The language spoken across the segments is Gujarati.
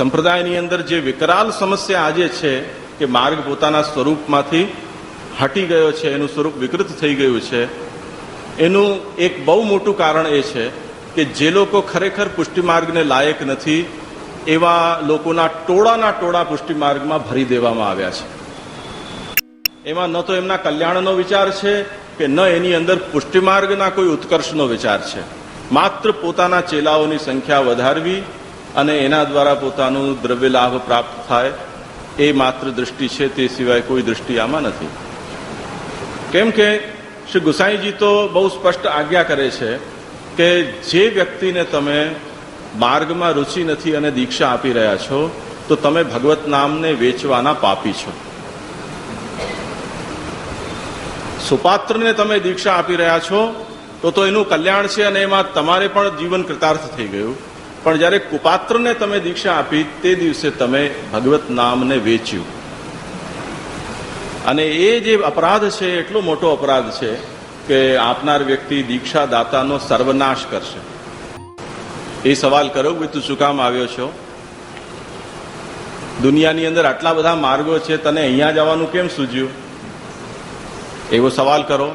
સંપ્રદાયની અંદર જે વિકરાલ સમસ્યા આજે છે કે માર્ગ પોતાના સ્વરૂપમાંથી હટી ગયો છે, એનું સ્વરૂપ વિકૃત થઈ ગયું છે, એનું એક બહુ મોટું કારણ એ છે કે જે લોકો ખરેખર પુષ્ટિમાર્ગને લાયક નથી, એવા લોકોના ટોળાના ટોળા પુષ્ટિમાર્ગમાં ભરી દેવામાં આવ્યા છે. એમાં ન તો એમના કલ્યાણનો વિચાર છે કે ન એની અંદર પુષ્ટિમાર્ગના કોઈ ઉત્કર્ષનો વિચાર છે. માત્ર પોતાના ચેલાઓની સંખ્યા વધારવી અને એના દ્વારા પોતાનું દ્રવ્ય લાભ પ્રાપ્ત થાય એ માત્ર દૃષ્ટિ છે, તે સિવાય કોઈ દૃષ્ટિ આમાં નથી. કેમ કે શ્રી ગુસાઈજી તો બહુ સ્પષ્ટ આજ્ઞા કરે છે કે જે વ્યક્તિને તમે માર્ગમાં રુચિ નથી અને દીક્ષા આપી રહ્યા છો, તો તમે ભગવત નામને વેચવાના પાપી છો. સુપાત્રને તમે દીક્ષા આપી રહ્યા છો, તો તો એનું કલ્યાણ છે અને એમાં તમારે પણ જીવન કૃતાર્થ થઈ ગયું. પણ જ્યારે કુપાત્રને તમે દીક્ષા આપી, તે દિવસે તમે ભગવત નામને વેચ્યું. અને એ જે અપરાધ છે, એટલો મોટો અપરાધ છે કે આપનાર વ્યક્તિ દીક્ષા દાતાનો સર્વનાશ કરશે. એ સવાલ કરો કે તું શું કામ આવ્યો છો? દુનિયાની અંદર આટલા બધા માર્ગો છે, તને અહીંયા જવાનું કેમ સૂજ્યું એવો સવાલ કરો.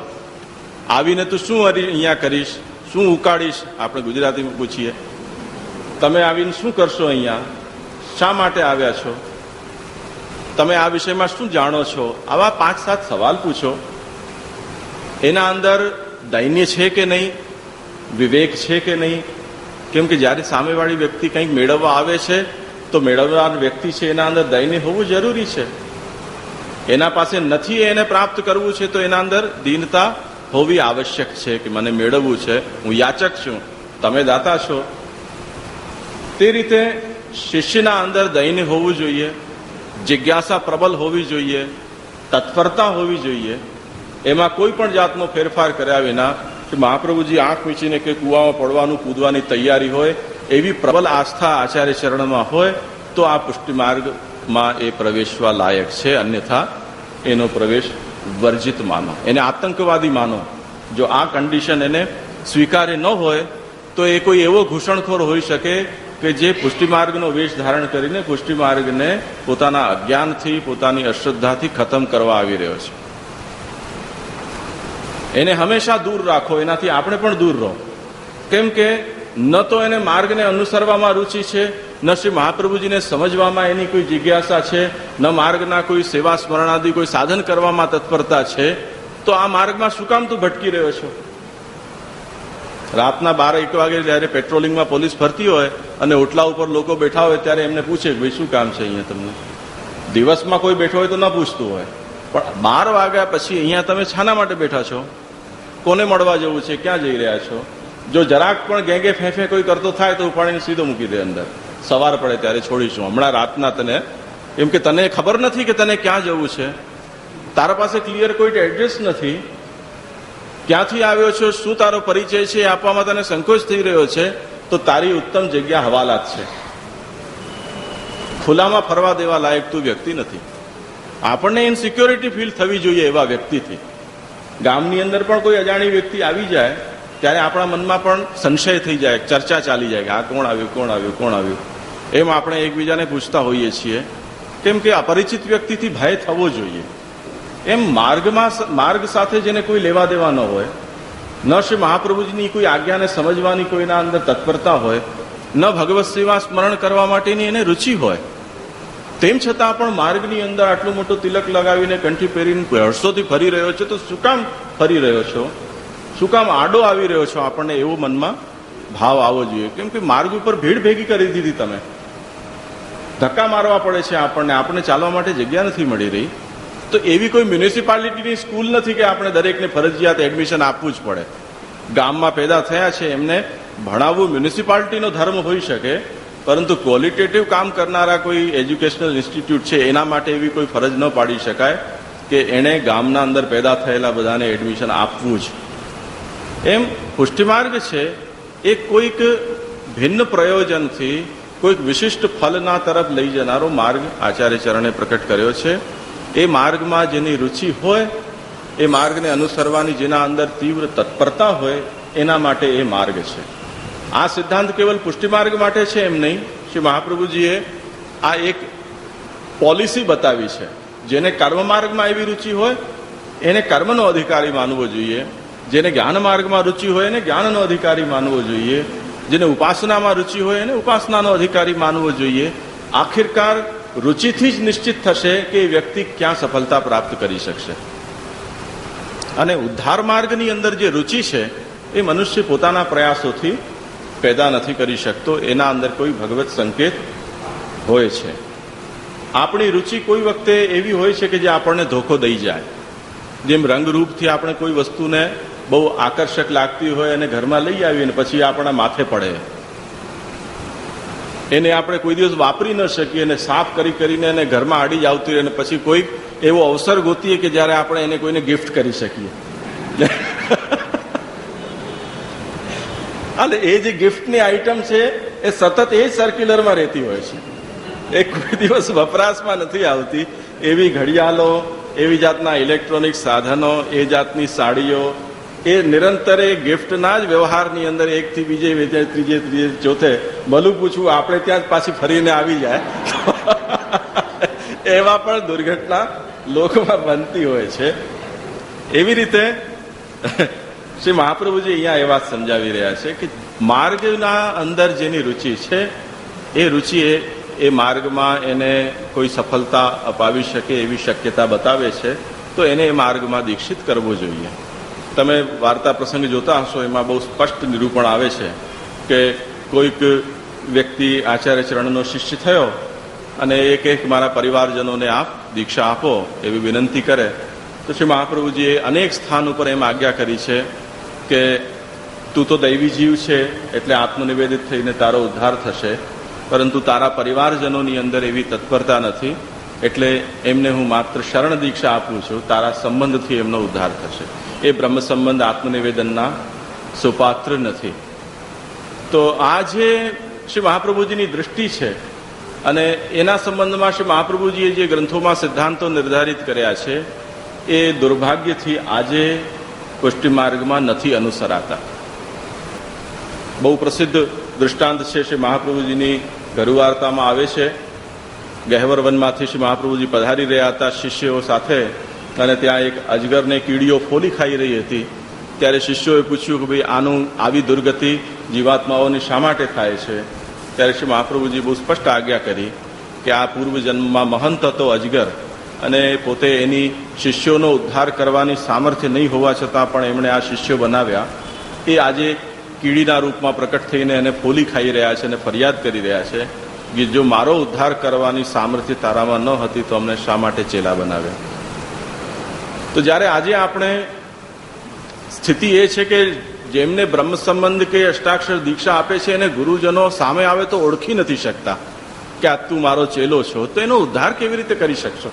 આવીને તું શું અહીંયા કરીશ? શું ઉકાળીશ? આપણે ગુજરાતીમાં પૂછીએ. તમે આવીને શું કરશો અહીંયા? શા માટે આવ્યા છો? તમે આ વિષયમાં શું જાણો છો? આવા પાંચ સાત સવાલ પૂછો. એના અંદર દૈન્ય છે કે નહીં? વિવેક છે કે નહીં? કેમ કે જ્યારે સામેવાળી વ્યક્તિ કંઈક મેળવવા આવે છે, તો મેળવનાર વ્યક્તિ છે એના અંદર દૈન્ય હોવું જરૂરી છે. એના પાસે નથી એને પ્રાપ્ત કરવું છે, તો એના અંદર દીનતા હોવી આવશ્યક છે કે મને મેળવવું છે. હું યાચક છું. તમે દાતા છો. તે રીતે શિષ્યના અંદર દૈન્ય હોવું જોઈએ, જિજ્ઞાસા પ્રબલ હોવી જોઈએ, તત્પરતા હોવી જોઈએ. એમાં કોઈ પણ જાતનો ફેરફાર કર્યા વિના કે મહાપ્રભુજી આંખ મીચીને કે કૂવામાં પડવાનું, કૂદવાની તૈયારી હોય, એવી પ્રબલ આસ્થા આચાર્ય ચરણમાં હોય, તો આ પુષ્ટિ માર્ગમાં એ પ્રવેશવા લાયક છે. અન્યથા એનો પ્રવેશ વર્જિત માનો. એને આતંકવાદી માનો. જો આ કન્ડિશન એને સ્વીકાર્ય ન હોય, તો એ કોઈ એવો ઘૂસણખોર હોઈ શકે કે જે પુષ્ટિ માર્ગનો વેશ ધારણ કરીને પુષ્ટિ માર્ગને પોતાના અજ્ઞાનથી, પોતાની અશ્રદ્ધાથી ખતમ કરવા આવી રહ્યો છે. એને હંમેશા દૂર રાખો, એનાથી આપણે પણ દૂર રહો. કેમ કે ન તો એને માર્ગને અનુસરવામાં રુચિ છે, ન શ્રી મહાપ્રભુજીને સમજવામાં એની કોઈ જિજ્ઞાસા છે, ન માર્ગના કોઈ સેવા સ્મરણાદિ, કોઈ સાધન કરવામાં તત્પરતા છે, તો આ માર્ગમાં શું કામ તું ભટકી રહ્યો છો? રાતના બાર, એક વાગે જ્યારે પેટ્રોલિંગમાં પોલીસ ફરતી હોય અને ઓટલા ઉપર લોકો બેઠા હોય ત્યારે એમને પૂછે કે ભાઈ, શું કામ છે અહીંયા તમને? દિવસમાં કોઈ બેઠો હોય તો ન પૂછતું હોય. પણ બાર વાગ્યા પછી અહીંયા તમે છાના માટે બેઠા છો? કોને મળવા જવું છે? ક્યાં જઈ રહ્યા છો? જો જરાક પણ ગેંગે ફેંફે કોઈ કરતો થાય તો ઉપાડીને સીધો મૂકી દે અંદર. સવાર પડે ત્યારે છોડીશું હમણાં રાતના તને, એમ કે તને ખબર નથી કે તને ક્યાં જવું છે? તારા પાસે ક્લિયર કોઈ એડ્રેસ નથી. ક્યાંથી આવ્યો છો? શું તારો પરિચય છે? એ આપવામાં તને સંકોચ થઈ રહ્યો છે? તો તારી ઉત્તમ જગ્યા હવાલાત છે. ખુલ્લામાં ફરવા દેવા લાયક તું વ્યક્તિ નથી. આપણને ઇનસિક્યોરિટી ફીલ થવી જોઈએ એવા વ્યક્તિથી. ગામની અંદર પણ કોઈ અજાણી વ્યક્તિ આવી જાય, ત્યારે આપણા મનમાં પણ સંશય થઈ જાય, ચર્ચા ચાલી જાય કે આ કોણ આવ્યું કોણ આવ્યું કોણ આવ્યું? એમ આપણે એકબીજાને પૂછતા હોઈએ છીએ. કેમ કે અપરિચિત વ્યક્તિથી ભય થવો જોઈએ. એમ માર્ગમાં માર્ગ સાથે જેને કોઈ લેવા દેવા ન હોય, ન શ્રી મહાપ્રભુજીની કોઈ આજ્ઞાને સમજવાની કોઈના અંદર તત્પરતા હોય, ન ભગવત સેવા સ્મરણ કરવા માટેની એને રુચિ હોય, તેમ છતાં પણ માર્ગની અંદર આટલું મોટું તિલક લગાવીને કંઠી પહેરીને વર્ષોથી ફરી રહ્યો છે, તો શું કામ ફરી રહ્યો છો? શું કામ આડો આવી રહ્યો છો? આપણને એવો મનમાં ભાવ આવવો જોઈએ. કેમ કે માર્ગ ઉપર ભીડ ભેગી કરી દીધી તમે. ધક્કા મારવા પડે છે આપણને. આપણને ચાલવા માટે જગ્યા નથી મળી રહી. તો એવી કોઈ મ્યુનિસિપાલિટીની સ્કૂલ નથી કે આપણે દરેકને ફરજિયાત એડમિશન આપવું જ પડે. ગામમાં પેદા થયા છે એમને ભણાવવું મ્યુનિસિપાલિટીનો ધર્મ હોઈ શકે, પરંતુ ક્વોલિટેટિવ કામ કરનારા કોઈ એજ્યુકેશનલ ઇન્સ્ટિટ્યૂટ છે એના માટે એવી કોઈ ફરજ ન પાડી શકાય કે એણે ગામના અંદર પેદા થયેલા બધાને એડમિશન આપવું જ. એમ પુષ્ટિમાર્ગ છે, એ કોઈક ભિન્ન પ્રયોજનથી કોઈક વિશિષ્ટ ફલના તરફ લઈ જનારો માર્ગ આચાર્ય ચરણે પ્રકટ કર્યો છે. એ માર્ગમાં જેની રુચિ હોય, એ માર્ગને અનુસરવાની જેના અંદર તીવ્ર તત્પરતા હોય, એના માટે એ માર્ગ છે. આ સિદ્ધાંત કેવલ પુષ્ટિ માર્ગ માટે છે એમ નહીં, શ્રી મહાપ્રભુજીએ આ એક પોલિસી બતાવી છે. જેને કર્મ માર્ગમાં એવી રુચિ હોય, એને કર્મનો અધિકારી માનવો જોઈએ. જેને જ્ઞાન માર્ગમાં રુચિ હોય, એને જ્ઞાનનો અધિકારી માનવો જોઈએ. જેને ઉપાસનામાં રુચિ હોય, એને ઉપાસનાનો અધિકારી માનવો જોઈએ. આખિરકાર રુચિથી જ નિશ્ચિત થશે કે એ વ્યક્તિ ક્યાં સફળતા પ્રાપ્ત કરી શકશે. અને ઉદ્ધાર માર્ગની અંદર જે રુચિ છે, એ મનુષ્ય પોતાના પ્રયાસોથી પેદા નથી કરી શકતો, એના અંદર કોઈ ભગવત સંકેત હોય છે. આપણી રુચિ કોઈ વખતે એવી હોય છે કે જે આપણને ધોખો દઈ જાય. જેમ રંગરૂપથી આપણે કોઈ વસ્તુને બહુ આકર્ષક લાગતી હોય અને ઘરમાં લઈ આવીએ ને પછી આપણા માથે પડે. એને આપણે કોઈ દિવસ વાપરી ન શકીએ અને સાફ કરી કરીને એને ઘરમાં આડી જ આવતી રહે અને પછી કોઈક એવો અવસર ગોતીએ કે જ્યારે આપણે એને કોઈને ગિફ્ટ કરી શકીએ. અને એ જે ગિફ્ટની આઈટમ છે, એ સતત એ સર્ક્યુલરમાં રહેતી હોય છે. એ કોઈ દિવસ વપરાશમાં નથી આવતી. એવી ઘડિયાળો, એવી જાતના ઇલેક્ટ્રોનિક સાધનો, એ જાતની સાડીઓ એ નિરંતરે ગિફ્ટના જ વ્યવહારની અંદર એકથી બીજે બીજે, ત્રીજે ત્રીજે, ચોથે. ભલું પૂછવું, આપણે ત્યાં જ પાછી ફરીને આવી જાય. એવા પણ દુર્ઘટના લોકમાં બનતી હોય છે. એવી રીતે શ્રી મહાપ્રભુજી અહીંયા એ વાત સમજાવી રહ્યા છે કે માર્ગના અંદર જેની રુચિ છે, એ રુચિ એ એ માર્ગમાં એને કોઈ સફળતા અપાવી શકે એવી શક્યતા બતાવે છે, તો એને એ માર્ગમાં દીક્ષિત કરવો જોઈએ. તમે વાર્તા પ્રસંગ જોતા હશો, એમાં બહુ સ્પષ્ટ નિરૂપણ આવે છે કે કોઈક વ્યક્તિ આચાર્ય ચરણનો શિષ્ય થયો અને એક એક મારા પરિવારજનોને આપ દીક્ષા આપો, એવી વિનંતી કરે. તો શ્રી મહાપ્રભુજીએ અનેક સ્થાન ઉપર એમ આજ્ઞા કરી છે કે તું તો દૈવી જીવ છે, એટલે આત્મનિવેદિત થઈને તારો ઉદ્ધાર થશે. પરંતુ તારા પરિવારજનોની અંદર એવી તત્પરતા નથી. એટલે એમને હું માત્ર શરણ દીક્ષા આપું છું, તારા સંબંધથી એમનો ઉદ્ધાર થશે. એ બ્રહ્મ સંબંધ આત્મનિવેદનના સુપાત્ર નથી. તો આ જે શ્રી મહાપ્રભુજીની દૃષ્ટિ છે, અને એના સંબંધમાં શ્રી મહાપ્રભુજીએ જે ગ્રંથોમાં સિદ્ધાંતો નિર્ધારિત કર્યા છે, એ દુર્ભાગ્યથી આજે પુષ્ટિ માર્ગમાં નથી અનુસરાતા. બહુ પ્રસિદ્ધ દૃષ્ટાંત છે શ્રી મહાપ્રભુજીની ગરુવાર્તામાં આવે છે. ગહેવર વનમાંથી શ્રી મહાપ્રભુજી પધારી રહ્યા હતા શિષ્યો સાથે અને ત્યાં એક અજગરને કીડીઓ ફોલી ખાઈ રહી હતી. ત્યારે શિષ્યોએ પૂછ્યું કે ભાઈ, આનું આવી દુર્ગતિ જીવાત્માઓની શા માટે થાય છે? ત્યારે શ્રી મહાપ્રભુજી બહુ સ્પષ્ટ આજ્ઞા કરી કે આ પૂર્વ જન્મમાં મહંત હતો અજગર અને પોતે એની શિષ્યોનો ઉદ્ધાર કરવાની સામર્થ્ય નહીં હોવા છતાં પણ એમણે આ શિષ્યો બનાવ્યા. એ આજે કીડીના રૂપમાં પ્રકટ થઈને એને ફોલી ખાઈ રહ્યા છે અને ફરિયાદ કરી રહ્યા છે. કે જો મારો ઉદ્ધાર કરવાની સામર્થ્ય તારામાં ન હતી તો અમને શા માટે ચેલા બનાવ્યા? તો જ્યારે આજે આપણે સ્થિતિ એ છે કે જેમને બ્રહ્મ સંબંધ કે અષ્ટાક્ષર દીક્ષા આપે છે એને ગુરુજનો સામે આવે તો ઓળખી નથી શકતા કે આ તું મારો ચેલો છો, તો એનો ઉદ્ધાર કેવી રીતે કરી શકશો?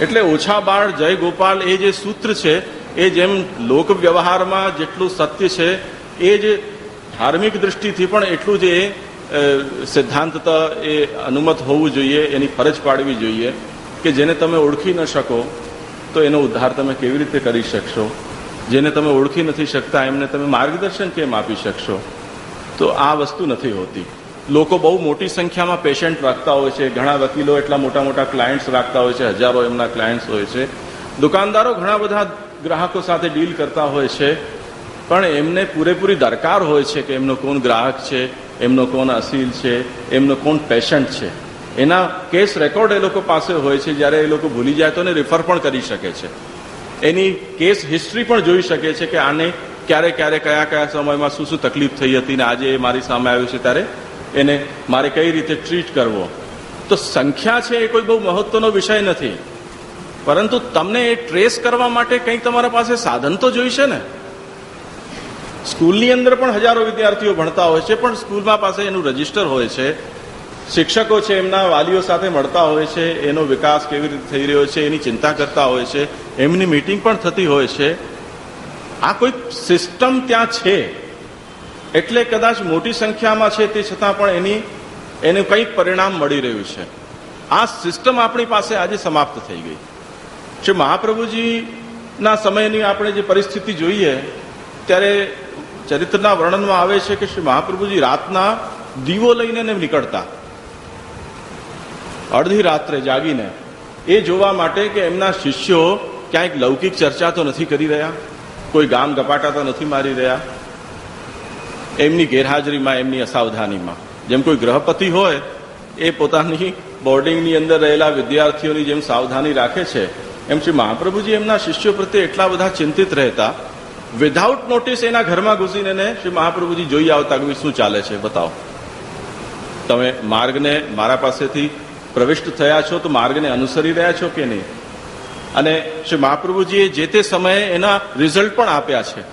એટલે ઓછા બાળ જય ગોપાલ એ જે સૂત્ર છે, એ જેમ લોક વ્યવહારમાં જેટલું સત્ય છે, એ જ ધાર્મિક દૃષ્ટિથી પણ એટલું જ એ સિદ્ધાંતત એ અનુમત હોવું જોઈએ, એની ફરજ પાડવી જોઈએ કે જેને તમે ઓળખી ન શકો, તો એનો ઉદ્ધાર તમે કેવી રીતે કરી શકશો? જેને તમે ઓળખી નથી શકતા, એમને તમે માર્ગદર્શન કેમ આપી શકશો? તો આ વસ્તુ નથી હોતી. લોકો બહુ મોટી સંખ્યામાં પેશન્ટ રાખતા હોય છે, ઘણા વકીલો એટલા મોટા મોટા ક્લાયન્ટ્સ રાખતા હોય છે, હજારો એમના ક્લાયન્ટ્સ હોય છે. દુકાનદારો ઘણા બધા ગ્રાહકો સાથે ડીલ કરતા હોય છે, પણ એમને પૂરેપૂરી દરકાર હોય છે કે એમનો કોણ ગ્રાહક છે એમનો કોણ અસીલ છે, એમનો કોણ પેશન્ટ છે. એના કેસ રેકોર્ડ એ લોકો પાસે હોય છે, જ્યારે એ લોકો ભૂલી જાય તો એને રિફર પણ કરી શકે છે. એની કેસ હિસ્ટ્રી પણ જોઈ શકે છે કે આને ક્યારે ક્યારે, કયા કયા સમયમાં શું શું તકલીફ થઈ હતી ને આજે એ મારી સામે આવ્યું છે ત્યારે એને મારે કઈ રીતે ટ્રીટ કરવો. તો સંખ્યા છે એ કોઈ બહુ મહત્વનો વિષય નથી. પરંતુ તમને એ ટ્રેસ કરવા માટે કંઈક તમારા પાસે સાધન તો જોઈશે ને? સ્કૂલની અંદર પણ હજારો વિદ્યાર્થીઓ ભણતા હોય છે, પણ સ્કૂલમાં પાસે એનું રજિસ્ટર હોય છે. શિક્ષકો છે, એમના વાલીઓ સાથે મળતા હોય છે, એનો વિકાસ કેવી રીતે થઈ રહ્યો છે, એની ચિંતા કરતા હોય છે, એમની મીટિંગ પણ થતી હોય છે. આ કોઈ સિસ્ટમ ત્યાં છે. એટલે કદાચ મોટી સંખ્યામાં છે, તે છતાં પણ એની, એનું કંઈક પરિણામ મળી રહ્યું છે. આ સિસ્ટમ આપણી પાસે આજે સમાપ્ત થઈ ગઈ. શ્રી મહાપ્રભુજીના સમયની આપણે જે પરિસ્થિતિ જોઈએ, ત્યારે ચરિત્રના વર્ણનમાં આવે છે કે શ્રી મહાપ્રભુજી રાતના દીવો લઈને નીકળતા. અડધી રાત્રે જાગીને એ જોવા માટે કે એમના શિષ્યો ક્યાંક લૌકિક ચર્ચા તો નથી કરી રહ્યા, કોઈ ગામ ગપાટા તો નથી મારી રહ્યા. એમની ગેરહાજરીમાં, એમની અસાવધાનીમાં. જેમ કોઈ ગ્રહપતિ હોય, એ પોતાની બોર્ડિંગની અંદર રહેલા વિદ્યાર્થીઓની જેમ સાવધાની રાખે છે. એમ શ્રી મહાપ્રભુજી એમના શિષ્યો પ્રત્યે એટલા બધા ચિંતિત રહેતા વિધાઉટ નોટિસ એના ઘરમાં ઘૂસીને એને શ્રી મહાપ્રભુજી જોઈ આવતા કે શું ચાલે છે, બતાવો. તમે માર્ગને મારા પાસેથી પ્રવિષ્ટ થયા છો તો માર્ગને અનુસરી રહ્યા છો કે નહીં? અને શ્રી મહાપ્રભુજીએ જે તે સમયે એના રિઝલ્ટ પણ આપ્યા છે.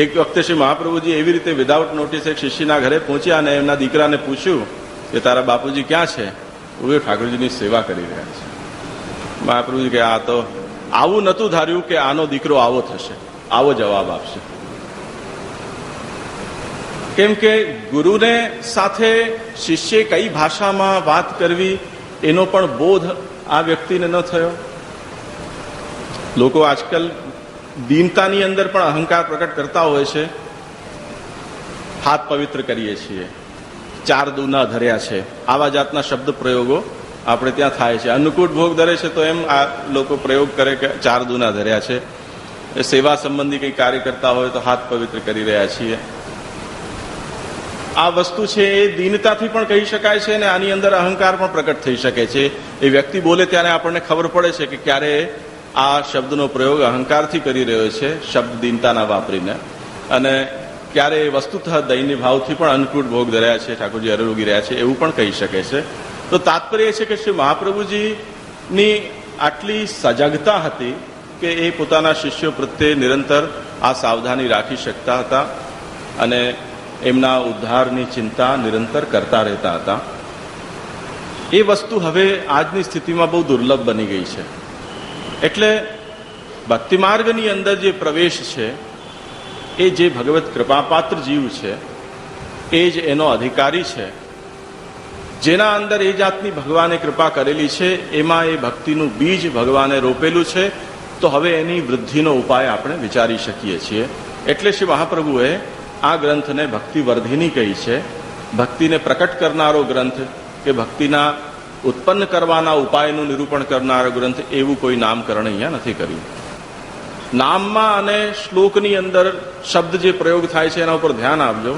એક વખતે શ્રી મહાપ્રભુજી એવી રીતે વિધાઉટ નોટિસ એક શિષ્યના ઘરે પહોંચ્યા અને એમના દીકરાને પૂછ્યું કે, તારા બાપુજી ક્યાં છે? એ ઠાકોરજીની સેવા કરી રહ્યા છે. મહાપ્રભુજી કે આ તો આવું નહોતું ધાર્યું કે આનો દીકરો આવો થશે. આવો જવાબ આપશે. કેમ કે ગુરુને સાથે શિષ્યે કઈ ભાષામાં વાત કરવી, એનો પણ બોધ આ વ્યક્તિને ન થયો. લોકો આજકાલ દીનતાની અંદર પણ અહંકાર પ્રકટ કરતા હોય છે. હાથ પવિત્ર કરીએ છીએ. ચાર દૂના ધર્યા છે. આવા જાતના શબ્દ પ્રયોગો આપણે ત્યાં થાય છે. અન્નકૂટ ભોગ ધરે છે તો એમ આ લોકો પ્રયોગ કરે કે ચાર દૂના ધર્યા છે. એ સેવા સંબંધી કંઈ કાર્ય કરતા હોય તો હાથ પવિત્ર કરી રહ્યા છીએ. આ વસ્તુ છે એ દીનતાથી પણ કહી શકાય છે અને આની અંદર અહંકાર પણ પ્રકટ થઈ શકે છે. એ વ્યક્તિ બોલે ત્યારે આપણને ખબર પડે છે કે ક્યારે આ શબ્દનો પ્રયોગ અહંકારથી કરી રહ્યો છે, શબ્દ દીનતાના વાપરીને. અને ક્યારે એ વસ્તુતઃ દૈન્ય ભાવથી પણ અન્નકૂટ ભોગ ધર્યા છે, ઠાકોરજી અરોગી રહ્યા છે, એવું પણ કહી શકે છે. તો તાત્પર્ય છે કે શ્રી મહાપ્રભુજીની આટલી સજાગતા હતી કે એ પોતાના શિષ્યો પ્રત્યે નિરંતર આ સાવધાની રાખી શકતા હતા અને એમના ઉદ્ધારની ચિંતા નિરંતર કરતા રહેતા હતા. એ વસ્તુ હવે આજની સ્થિતિમાં બહુ દુર્લભ બની ગઈ છે. એટલે ભક્તિ માર્ગની અંદર જે પ્રવેશ છે, એ જે ભગવત કૃપાપાત્ર જીવ છે, એ જ એનો અધિકારી છે. જેના અંદર એ જાતની ભગવાને કૃપા કરેલી છે, એમાં એ ભક્તિનું બીજ ભગવાને રોપેલું છે તો હવે એની વૃદ્ધિનો ઉપાય આપણે વિચારી શકીએ છીએ. એટલે શ્રી મહાપ્રભુએ આ ગ્રંથને ભક્તિવર્ધિની કહી છે. ભક્તિને પ્રકટ કરનારો ગ્રંથ કે ભક્તિના ઉત્પન્ન કરવાના ઉપાયનું નિરૂપણ કરનારો ગ્રંથ એવું કોઈ નામકરણ અહીંયા નથી કર્યું. નામમાં અને શ્લોકની અંદર શબ્દ જે પ્રયોગ થાય છે એના ઉપર ધ્યાન આપજો.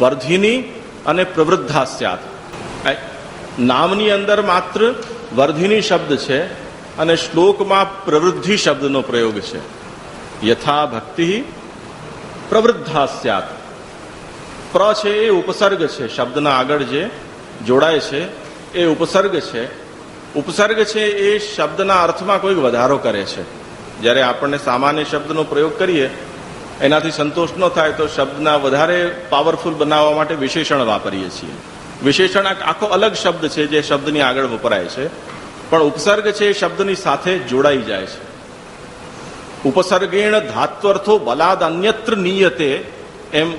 વર્ધિની અને પ્રવૃદ્ધાસ્યાત નામની અંદર માત્ર વર્ધિની શબ્દ છે અને શ્લોકમાં પ્રવૃદ્ધિ શબ્દનો પ્રયોગ છે. યથા ભક્તિ પ્રવૃદ્ધાસ્યાત પ્ર છે એ ઉપસર્ગ છે, શબ્દના આગળ જે જોડાય છે એ ઉપસર્ગ છે. ઉપસર્ગ છે એ શબ્દના અર્થમાં કોઈક વધારો કરે છે. જ્યારે આપણને સામાન્ય શબ્દનો પ્રયોગ કરીએ, એનાથી સંતોષ ન થાય તો શબ્દના વધારે પાવરફુલ બનાવવા માટે વિશેષણ વાપરીએ છીએ. વિશેષણ આખો અલગ શબ્દ છે જે શબ્દની આગળ વપરાય છે. પણ ઉપસર્ગ છે એ શબ્દની સાથે જોડાઈ જાય છે. ઉપસર્ગેણ ધાત્વર્થો બલાદ અન્યત્ર નિયતે એમ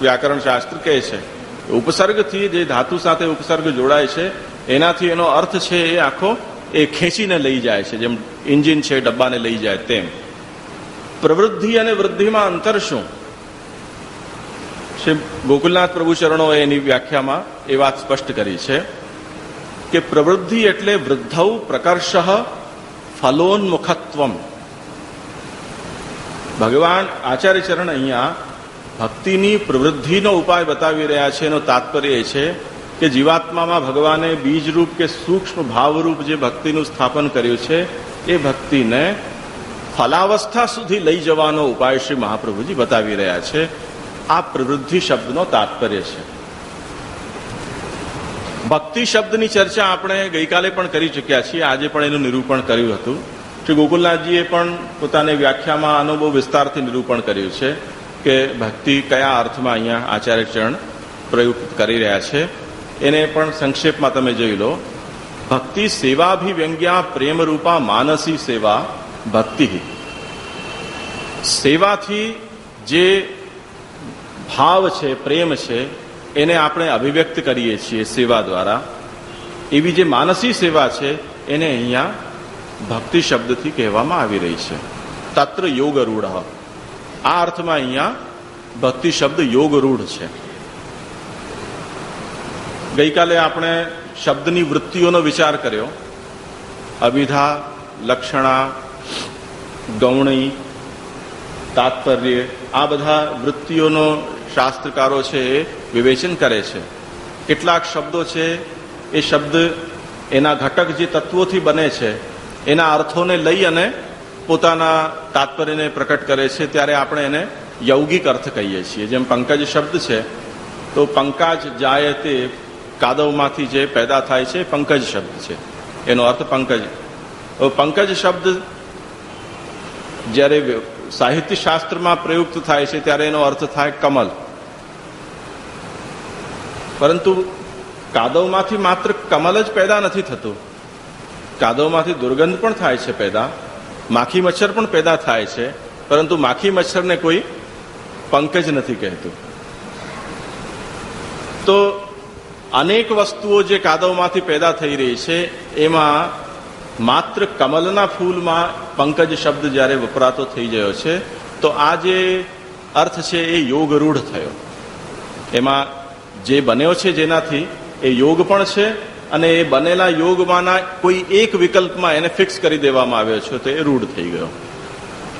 વ્યાકરણ શાસ્ત્ર કહે છે. ઉપસર્ગથી જે ધાતુ સાથે ઉપસર્ગ જોડાય છે, એનાથી એનો અર્થ છે એ આખો એ ખેંચીને લઈ જાય છે, જેમ ઇન્જિન છે ડબ્બાને લઈ જાય તેમ. પ્રવૃદ્ધિ અને વૃદ્ધિમાં અંતર શું? શ્રી ગોકુલનાથ પ્રભુ ચરણોએ એની વ્યાખ્યામાં એ વાત સ્પષ્ટ કરી છે. કે પ્રવૃદ્ધિ એટલે વૃદ્ધૌ પ્રકર્ષ ફલોન્મુખત્વમ. ભગવાન આચાર્ય ચરણ અહીંયા ભક્તિની પ્રવૃદ્ધિનો ઉપાય બતાવી રહ્યા છે, એનો તાત્પર્ય એ છે કે જીવાત્મામાં ભગવાને બીજરૂપ કે સૂક્ષ્મ ભાવરૂપ જે ભક્તિનું સ્થાપન કર્યું છે, એ ભક્તિને ફલાવસ્થા સુધી લઈ જવાનો ઉપાય શ્રી મહાપ્રભુજી બતાવી રહ્યા છે. આ પ્રવૃદ્ધિ શબ્દનો તાત્પર્ય છે. ભક્તિ શબ્દની ચર્ચા આપણે ગઈકાલે પણ કરી ચૂક્યા છીએ. આજે પણ એનું નિરૂપણ કર્યું હતું. શ્રી ગોકુલનાથજીએ પણ પોતાની વ્યાખ્યામાં આનો બહુ વિસ્તારથી નિરૂપણ કર્યું છે કે ભક્તિ કયા અર્થમાં અહીંયા આચાર્ય ચરણ પ્રયુક્ત કરી રહ્યા છે. એને પણ સંક્ષેપમાં તમે જોઈ લો. ભક્તિ સેવાભિવ્યંગ્યા પ્રેમરૂપા માનસી સેવા ભક્તિ. સેવાથી જે ભાવ છે, પ્રેમ છે એને આપણે અભિવ્યક્ત કરીએ છીએ સેવા દ્વારા. એવી જે માનસી સેવા છે, એને અહીંયા ભક્તિ શબ્દથી કહેવામાં આવી રહી છે. તત્ર યોગ રૂઢ આ અર્થમાં અહીંયા ભક્તિ શબ્દ યોગ રૂઢ છે. ગઈકાલે આપણે શબ્દની વૃત્તિઓનો વિચાર કર્યો. અભિધા, લક્ષણા, ગૌણી, તાત્પર્ય, આ બધા વૃત્તિઓનો શાસ્ત્રકારો છે એ વિવેચન કરે છે. કેટલાક શબ્દો છે એ શબ્દ એના ઘટક જે તત્વોથી બને છે, એના અર્થોને લઈ અને પોતાના તાત્પર્યને પ્રકટ કરે છે, ત્યારે આપણે એને યૌગિક અર્થ કહીએ છીએ. જેમ પંકજ શબ્દ છે, તો પંકાજ જાય તે કાદવમાંથી જે પેદા થાય છે પંકજ શબ્દ છે. એનો અર્થ પંકજ. પંકજ શબ્દ જ્યારે સાહિત્ય શાસ્ત્રમાં પ્રયુક્ત થાય છે, ત્યારે એનો અર્થ થાય કમલ. પરંતુ કાદવમાંથી માત્ર કમલ જ પેદા નથી થતું. કાદવમાંથી દુર્ગંધ પણ થાય છે પેદા. માખી મચ્છર પણ પેદા થાય છે, પરંતુ માખી મચ્છરને કોઈ પંકજ નથી કહેતું. તો અનેક વસ્તુઓ જે કાદવમાંથી પેદા થઈ રહી છે, એમાં માત્ર કમલના ફૂલમાં પંકજ શબ્દ જ્યારે વપરાતો થઈ ગયો છે, તો આ જે અર્થ છે એ યોગરૂઢ થયો. એમાં જે બન્યો છે જેનાથી એ યોગ પણ છે અને એ બનેલા યોગમાંના કોઈ એક વિકલ્પમાં એને ફિક્સ કરી દેવામાં આવ્યો છે તો એ રૂઢ થઈ ગયો.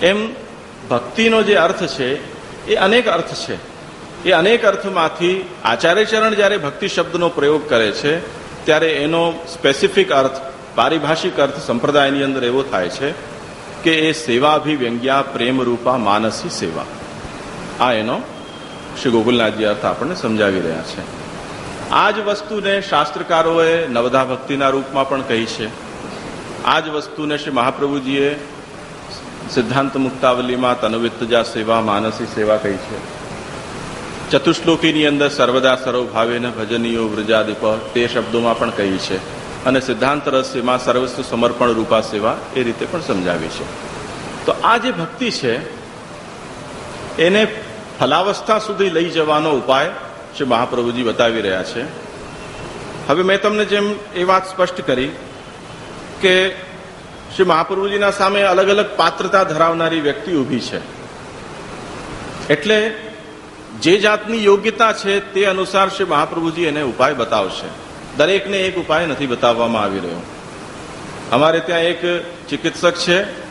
એમ ભક્તિનો જે અર્થ છે, એ અનેક અર્થ છે. એ અનેક અર્થમાંથી આચાર્યચરણ જ્યારે ભક્તિ શબ્દનો પ્રયોગ કરે છે, ત્યારે એનો સ્પેસિફિક અર્થ, પારિભાષિક અર્થ સંપ્રદાયની અંદર એવો થાય છે કે એ સેવાભિવ્યંગ્યા પ્રેમ રૂપા માનસી સેવા. આ એનો શ્રી ગોકુલનાથજી અર્થ આપણને સમજાવી રહ્યા છે. આ જ વસ્તુને શાસ્ત્રકારોએ નવધા ભક્તિના રૂપમાં પણ કહી છે. આ જ વસ્તુને શ્રી મહાપ્રભુજીએ સિદ્ધાંત મુક્તાવલીમાં તનવિત્તજા સેવા, માનસી સેવા કહી છે. ચતુશ્લોકીની અંદર સર્વદા સર્વભાવેન ભજનીયો વૃજાદીપ તે શબ્દોમાં પણ કહી છે અને સિદ્ધાંત રહસ્યમાં સર્વસ્વ સમર્પણ રૂપા સેવા એ રીતે પણ સમજાવી છે. તો આ જે ભક્તિ છે, એને ફલાવસ્થા સુધી લઈ જવાનો ઉપાય શ્રી મહાપ્રભુજી બતાવી રહ્યા છે. હવે મેં તમને જેમ એ વાત સ્પષ્ટ કરી કે શ્રી મહાપ્રભુજીના સામે અલગ અલગ પાત્રતા ધરાવનારી વ્યક્તિ ઊભી છે. એટલે જે જાતની યોગ્યતા છે તે અનુસાર શ્રી મહાપ્રભુજી એને ઉપાય બતાવશે. દરેકને એક ઉપાય નથી બતાવવામાં આવી રહ્યો. અમારે ત્યાં એક ચિકિત્સક છે.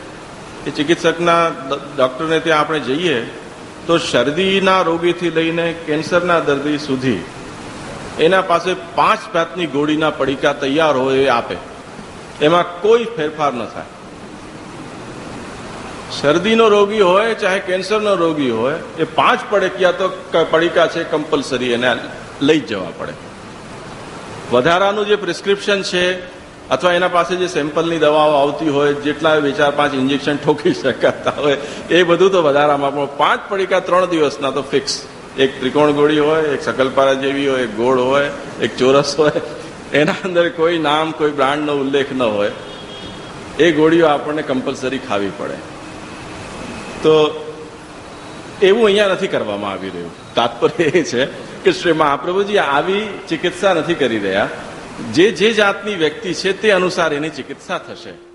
એ ચિકિત્સકના ડોક્ટરને ત્યાં આપણે જઈએ તો શરદીના રોગીથી લઈને કેન્સરના દર્દી સુધી એના પાસે પાંચ જાતની ગોળીના પડીકા તૈયાર હોય એ આપે. એમાં કોઈ ફેરફાર ન થાય. શરદીનો રોગી હોય, ચાહે કેન્સરનો રોગી હોય, એ પાંચ પડીકા તો પડીકા છે કમ્પલસરી એને લઈ જવા પડે. વધારાનું જે પ્રિસ્ક્રિપ્શન છે અથવા એના પાસે જે સેમ્પલની દવાઓ આવતી હોય, જેટલા બે ચાર પાંચ ઇન્જેક્શન ઠોકી શકાતા હોય, એ બધું તો વધારામાં. પણ પાંચ પડીકા ત્રણ દિવસના તો ફિક્સ એક ત્રિકોણ ગોળી હોય, એક શકલપારા જેવી હોય, એક ગોળ હોય, એક ચોરસ હોય. એના અંદર કોઈ નામ, કોઈ બ્રાન્ડનો ઉલ્લેખ ન હોય. એ ગોળીઓ આપણને કમ્પલસરી ખાવી પડે. તો એવું અહીંયા નથી કરવામાં આવી રહ્યું. તાત્પર્ય એ છે કે શ્રી મહાપ્રભુજી આવી ચિકિત્સા નથી કરી રહ્યા. જે જે જાતની વ્યક્તિ છે તે અનુસાર એની ચિકિત્સા થશે.